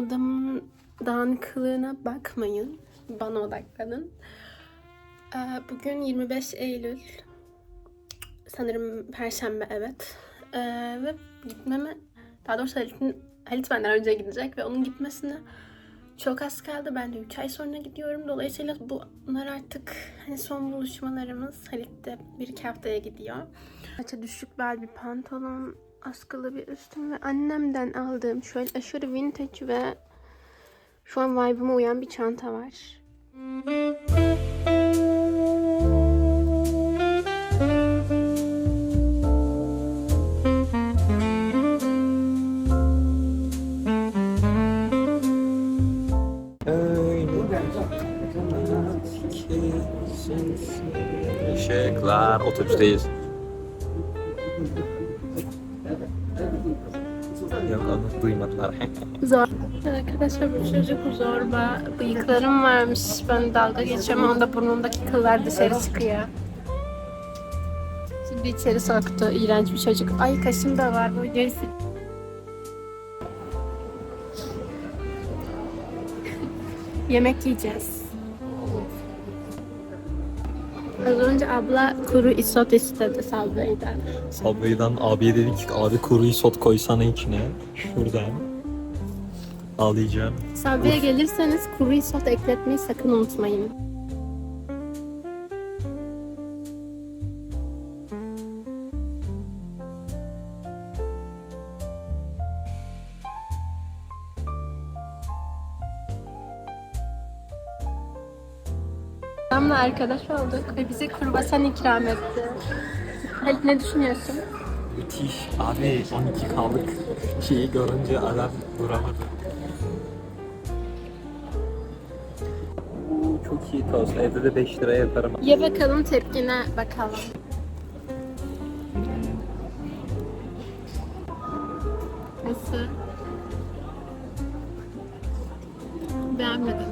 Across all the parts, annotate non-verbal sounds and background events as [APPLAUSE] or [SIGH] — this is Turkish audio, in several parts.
Odamın dağınıklığına bakmayın. Bana odaklanın. Ee, Bugün 25 Eylül. Sanırım Perşembe evet. Ee, ve gitmeme, daha doğrusu Halit'in, Halit benden önce gidecek ve onun gitmesine çok az kaldı. Ben de 3 ay sonra gidiyorum. Dolayısıyla bunlar artık hani son buluşmalarımız. Halit de bir iki haftaya gidiyor. Açı düşük bel bir pantolon, askılı bir üstüm ve annemden aldığım şöyle aşırı vintage ve şu an vibe'ıma uyan bir çanta var. Işıklar otobüsteyiz. Yok onu duymadılar. [LAUGHS] Zor. Arkadaşlar bu çocuk zorba. Bıyıklarım varmış. Ben dalga geçiyorum. Onda burnundaki kıllar dışarı çıkıyor. Şimdi içeri soktu. İğrenç bir çocuk. Ay kaşım da var. Bu videoyu [LAUGHS] Yemek yiyeceğiz. Az önce abla kuru isot istedi Subway'den. Subway'dan abiye dedik ki abi kuru isot koysana içine. Şuradan. Ağlayacağım. Subway'e gelirseniz kuru isot ekletmeyi sakın unutmayın. Adamla arkadaş olduk ve bize kruvasan ikram etti. Halit ne düşünüyorsun? Müthiş. Abi 12 kaldık. Şeyi görünce adam duramadı. Çok iyi tost. Evde de 5 lira yaparım. Ye bakalım tepkine bakalım. Nasıl? Beğenmedim.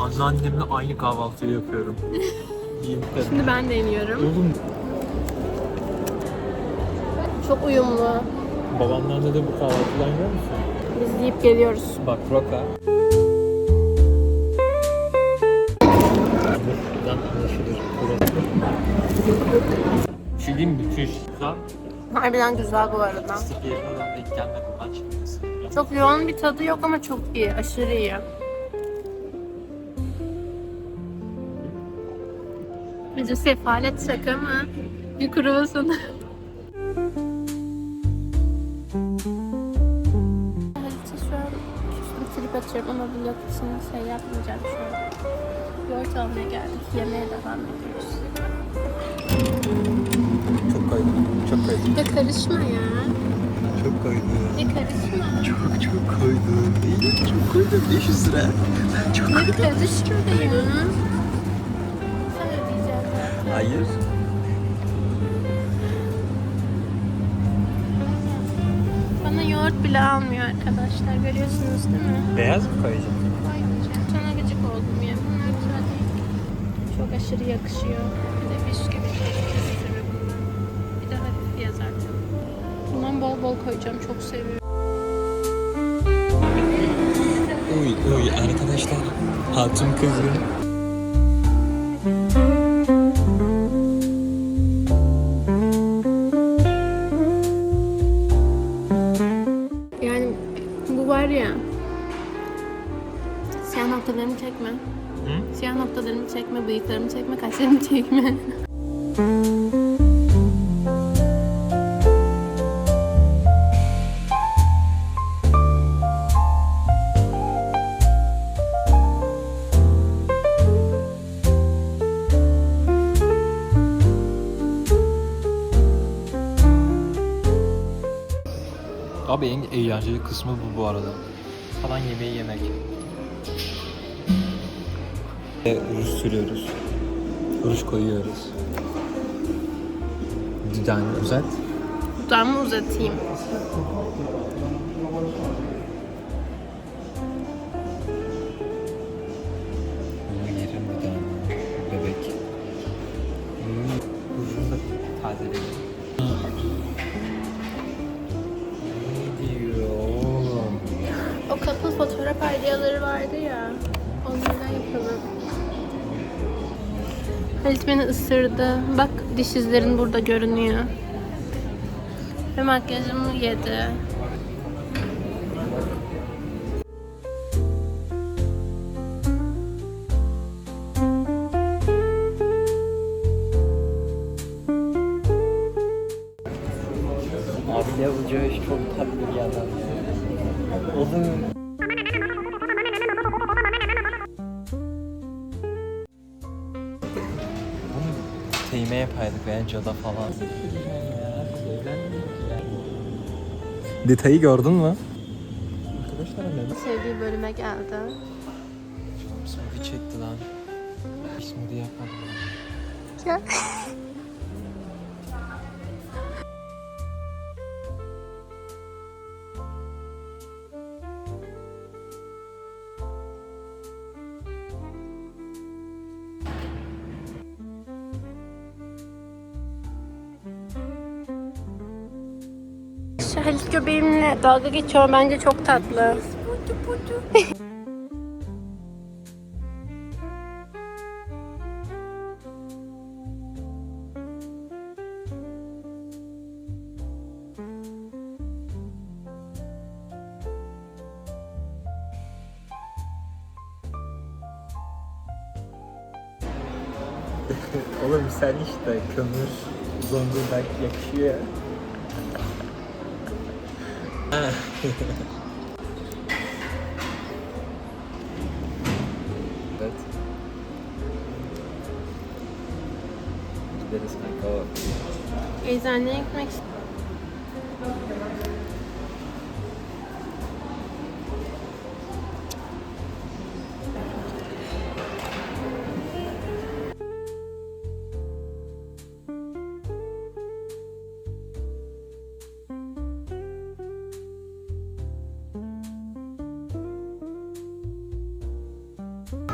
Anneannemle aynı kahvaltıyı yapıyorum. [LAUGHS] Şimdi ben deniyorum. Oğlum Çok uyumlu. babamdan dedim bu kahvaltıdan yiyor musun? Biz yiyip geliyoruz. Bak roka. Buradan anlaşılır. Burası. Bir şey diyeyim mi? Harbiden güzel bu arada. Fıstık yerine ben denk gelmedim. Ben şimdi Çok yoğun bir tadı yok ama çok iyi. Aşırı iyi. Bize sefalet şaka mı? Bir kruvasanı. Halit'e şu an küstüm trip atıyorum ama vlog için şey yapmayacağım şu an. Yoğurt almaya geldik. Yemeğe devam ediyoruz. Çok kaydı. Çok kaydı. Ya karışma ya. Çok kaydı. Ya karışma. Çok çok kaydı. Değil çok kaydı. 500 lira. Çok Ya karışma ya. Hayır. Bana yoğurt bile almıyor arkadaşlar. Görüyorsunuz değil mi? Beyaz mı koyacağım? Koymayacağım. Sana gıcık oldum ya. Bunlar güzel değil. Çok aşırı yakışıyor. Bir de bisküvi bir sürü bundan. Bir de hafif ya zaten. Bundan bol bol koyacağım. Çok seviyorum. Uy uy arkadaşlar. Hatun kızım. Çekme. Hı? Siyah noktalarımı çekme, bıyıklarımı çekme, kaşlarımı [LAUGHS] çekme. Abi en eğlenceli kısmı bu bu arada. Falan yemeği yemek. Ruj sürüyoruz. Ruj koyuyoruz. Dudağını uzat. Dudağımı uzatayım. Yerim dudağını. Bebek. Hmm, Rujunu da tazeleyelim. Diyor oğlum? O couple fotoğraf ideaları vardı ya. Onlardan yapalım. Halit beni ısırdı. Bak diş izlerin burada görünüyor. Ve makyajımı yedi. Yapaydık veya falan. Detayı gördün mü? Arkadaşlar? Sevdiği bölüme geldi. Smoothie çekti lan. Smoothie yapmadım. Gel. [LAUGHS] Halit göbeğimle dalga geçiyor. Bence çok tatlı. [LAUGHS] Oğlum sen işte kömür Zonguldak yakışıyor ya. Evet. Gideriz kanka.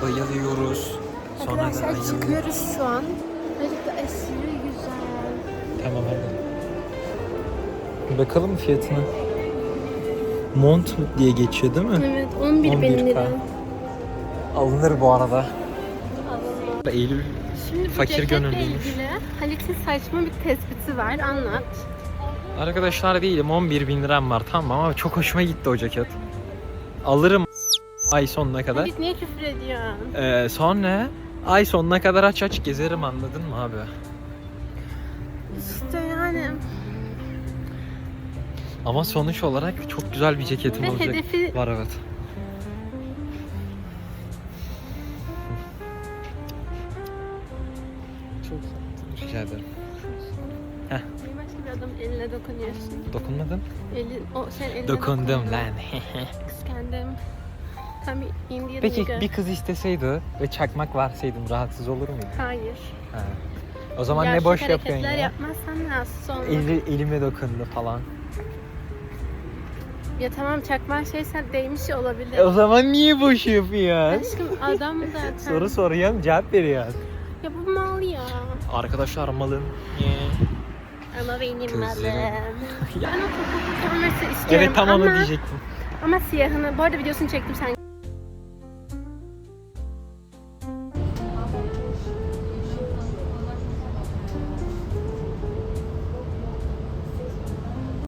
Bayılıyoruz. Sonra da Arkadaşlar bayılıyoruz. çıkıyoruz şu an. De aşırı güzel. Tamam hadi. Bakalım fiyatına. Mont diye geçiyor değil mi? Evet 11 bin 11K. lira. Alınır bu arada. Alınmaz. Eylül Şimdi Fakir gönüllüymüş. ilgili Halit'in saçma bir tespiti var. Anlat. Arkadaşlar değilim 11 bin liram var tamam ama çok hoşuma gitti o ceket. Alırım ay sonuna kadar. Halit niye küfür ediyorsun? Ee, sonra ay sonuna kadar aç aç gezerim anladın mı abi? İşte yani. Ama sonuç olarak çok güzel bir ceketim Ve olacak. hedefi- Var evet. Çok Rica ederim. Başka bir adam eline dokunuyorsun? Dokunmadın? Elin, o sen eline Dokundum lan. [LAUGHS] Kıskandım. Tam Indian Peki nigga. bir kız isteseydi ve çakmak varsaydım rahatsız olur muydun? Hayır. Ha. O zaman Gerçek ne boş yapıyorsun hareketler ya? yapmazsan rahatsız olma. Eli, elime dokundu falan. Ya tamam çakma şeysen değmiş olabilir. E o zaman niye boş yapıyorsun? Aşkım adam zaten. Soru soruyorum cevap veriyorsun. Ya bu mal ya. Arkadaşlar malım. Ama benim malım. Ben o topuklu Converse istiyorum Evet tam ama, onu diyecektim. ama siyahını. Bu arada videosunu çektim sen